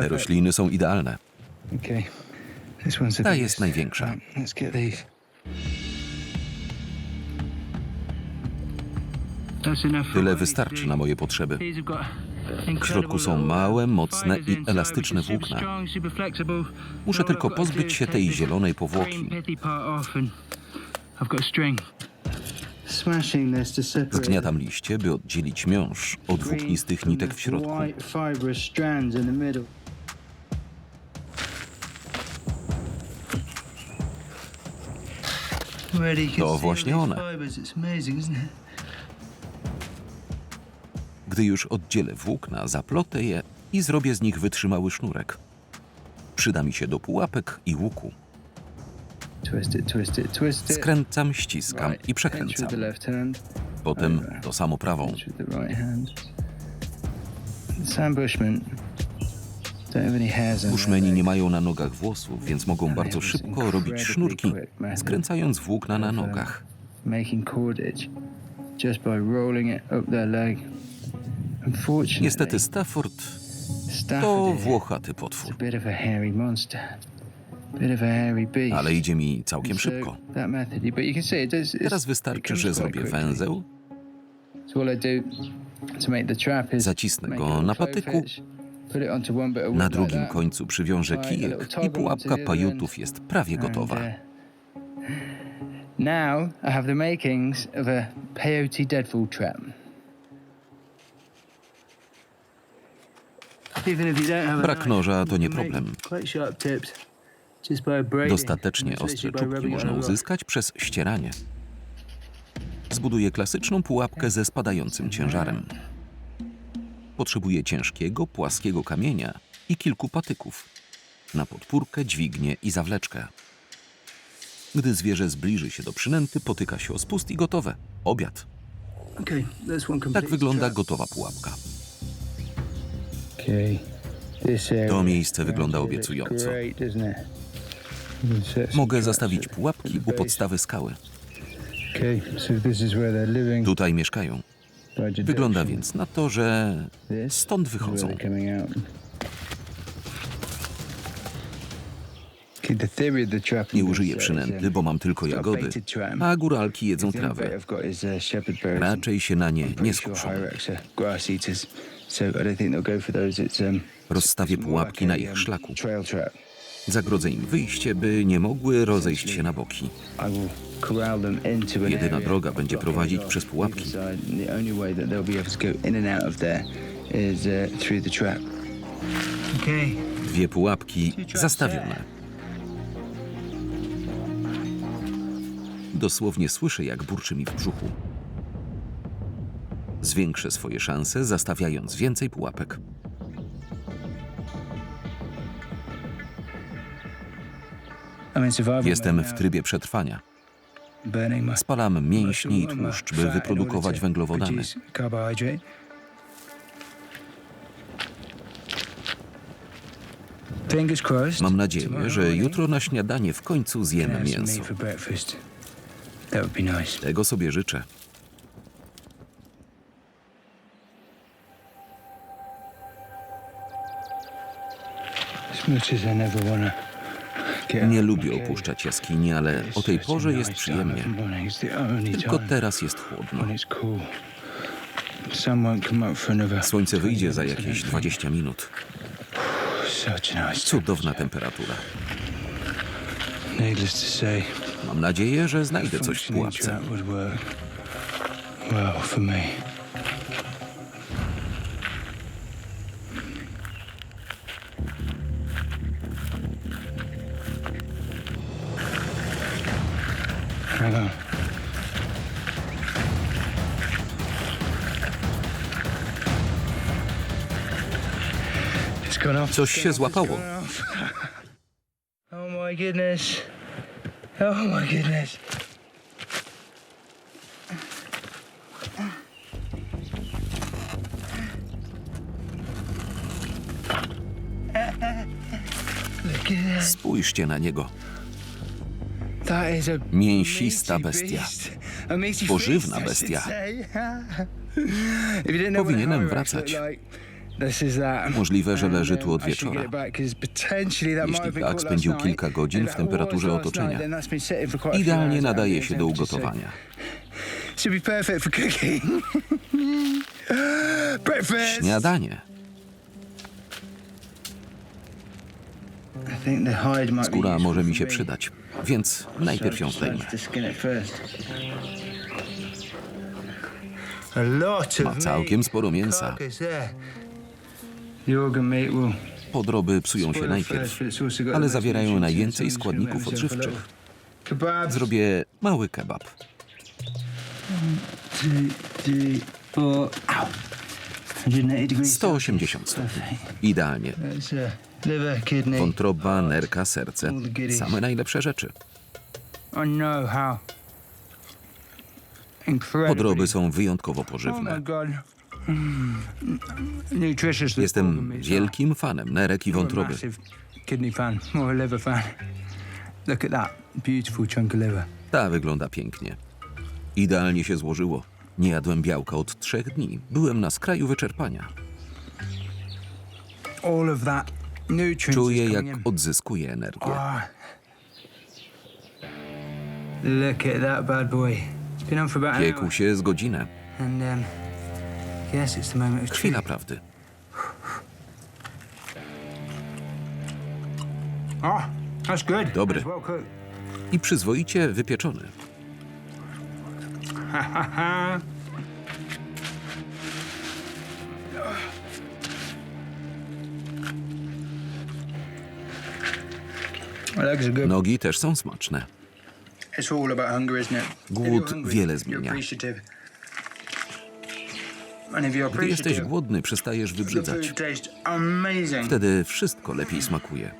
Te rośliny są idealne. Ta jest największa. Tyle wystarczy na moje potrzeby. W środku są małe, mocne i elastyczne włókna. Muszę tylko pozbyć się tej zielonej powłoki. Zgniatam liście, by oddzielić miąższ od włóknistych nitek w środku. To właśnie one. Gdy już oddzielę włókna, zaplotę je i zrobię z nich wytrzymały sznurek. Przyda mi się do pułapek i łuku. Skręcam, ściskam i przekręcam. Potem to samo prawą. Bushmeni nie mają na nogach włosów, więc mogą bardzo szybko robić sznurki, skręcając włókna na nogach. Niestety Stafford to włochaty potwór, ale idzie mi całkiem szybko. Teraz wystarczy, że zrobię węzeł, Zacisnę go na patyku, na drugim końcu przywiążę kijek i pułapka pajutów jest prawie gotowa. uh, Now I have the makings of a peyote deadfall trap. Brak noża to nie problem. Dostatecznie ostre czubki można uzyskać przez ścieranie. Zbuduję klasyczną pułapkę ze spadającym ciężarem. Potrzebuję ciężkiego, płaskiego kamienia i kilku patyków. Na podpórkę, dźwignię i zawleczkę. Gdy zwierzę zbliży się do przynęty, potyka się o spust i gotowe. Obiad. Tak wygląda gotowa pułapka. To miejsce wygląda obiecująco. Mogę zastawić pułapki u podstawy skały. Tutaj mieszkają. Wygląda więc na to, że stąd wychodzą. Nie użyję przynęty, um, bo mam tylko jagody, a góralki jedzą trawę. Uh. Raczej się na nie nie skuszą. Um, Rozstawię pułapki na ich um, szlaku. Zagrodzę im wyjście, by nie mogły rozejść się na boki. Jedyna droga będzie prowadzić przez pułapki. uh. Dwie pułapki zastawione. Dosłownie słyszę, jak burczy mi w brzuchu. Zwiększę swoje szanse, zastawiając więcej pułapek. Jestem w trybie przetrwania. Spalam mięśnie i tłuszcz, by wyprodukować węglowodany. Mam nadzieję, że jutro na śniadanie w końcu zjem mięso. Tego sobie życzę. As much as I never wanna Nie lubię opuszczać jaskini, ale o tej porze jest przyjemnie. Tylko teraz jest chłodno. Słońce wyjdzie za 20 jakieś minutes. 20 minut. Cudowna temperatura. Mam nadzieję, że znajdę coś w pułapce. well for me. Off. Coś się złapało. Oh my goodness. Oh my goodness. Spójrzcie na niego. A Mięsista bestia. Pożywna bestia. Powinienem wracać. Możliwe, że leży tu od wieczora. Jeśli tak, spędził kilka godzin w that temperaturze otoczenia. Idealnie nadaje się do ugotowania. Śniadanie. Skóra może mi się przydać, więc najpierw ją zdejmę. Ma całkiem sporo mięsa. Meat will Podroby psują się najpierw, ale zawierają najwięcej składników odżywczych. Zrobię mały kebab. Two, three, four. Ow. 180 degrees. 180 stopni. Idealnie. Wątroba, nerka, serce. Same najlepsze rzeczy. Podroby są wyjątkowo Oh pożywne. god. Mm. Jestem wielkim fanem nerek i wątroby. Ta wygląda pięknie. Idealnie się złożyło. Nie jadłem białka od trzech dni. Byłem na skraju wyczerpania. Nutrients Czuję, jak odzyskuję energię. Piekł się z godzinę. Um, Chwila prawdy. Oh. Dobry. I przyzwoicie wypieczony. Nogi też są smaczne. Głód wiele zmienia. Gdy jesteś głodny, przestajesz wybrzydzać. Wtedy wszystko lepiej smakuje.